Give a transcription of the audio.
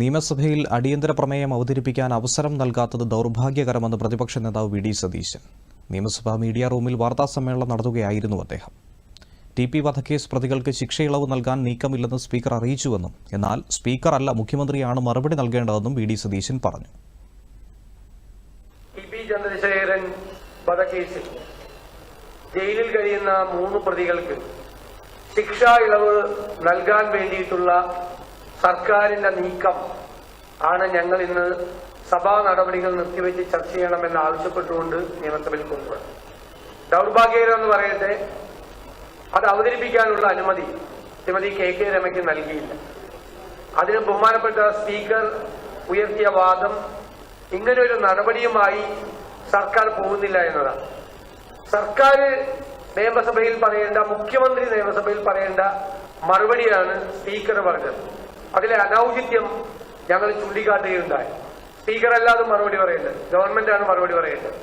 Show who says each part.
Speaker 1: നിയമസഭയിൽ അടിയന്തര പ്രമേയം അവതരിപ്പിക്കാൻ അവസരം നൽകാത്തത് ദൗർഭാഗ്യകരമെന്ന് പ്രതിപക്ഷ നേതാവ് വി ഡി സതീശൻ. നിയമസഭാ മീഡിയ റൂമിൽ വാർത്താസമ്മേളനം നടത്തുകയായിരുന്നു അദ്ദേഹം. ടി പി വധക്കേസ് പ്രതികൾക്ക് ശിക്ഷയിളവ് നൽകാൻ നീക്കമില്ലെന്ന് സ്പീക്കർ അറിയിച്ചുവെന്നും എന്നാൽ സ്പീക്കറല്ല മുഖ്യമന്ത്രിയാണ് മറുപടി നൽകേണ്ടതെന്നും വി ഡി സതീശൻ പറഞ്ഞു.
Speaker 2: വധക്കേസിൽ ജയിലിൽ കഴിയുന്ന മൂന്ന് പ്രതികൾക്ക് ശിക്ഷാ ഇളവ് നൽകാൻ വേണ്ടിയിട്ടുള്ള സർക്കാരിന്റെ നീക്കം ആണ് ഞങ്ങൾ ഇന്ന് സഭാ നടപടികൾ നിർത്തിവെച്ച് ചർച്ച ചെയ്യണമെന്ന് ആവശ്യപ്പെട്ടുകൊണ്ട് നിയമസഭയിൽ കൊണ്ടുവന്നത് ദൗർഭാഗ്യകരം എന്ന് പറയട്ടെ അത് അവതരിപ്പിക്കാനുള്ള അനുമതി ശ്രീമതി കെ കെ രമയ്ക്ക് നൽകിയില്ല. അതിന് ബഹുമാനപ്പെട്ട സ്പീക്കർ ഉയർത്തിയ വാദം ഇങ്ങനെ ഒരു നടപടിയുമായി സർക്കാർ പോകുന്നില്ല എന്നതാണ്. സർക്കാർ നിയമസഭയിൽ പറയേണ്ട മുഖ്യമന്ത്രി നിയമസഭയിൽ പറയേണ്ട മറുപടിയാണ് സ്പീക്കർ പറഞ്ഞത്. അതിലെ അനൌചിത്യം ഞങ്ങൾ ചൂണ്ടിക്കാട്ടുകയുണ്ടായി. സ്പീക്കർ അല്ലാതെ മറുപടി പറയേണ്ടത് ഗവൺമെന്റാണ് മറുപടി പറയേണ്ടത്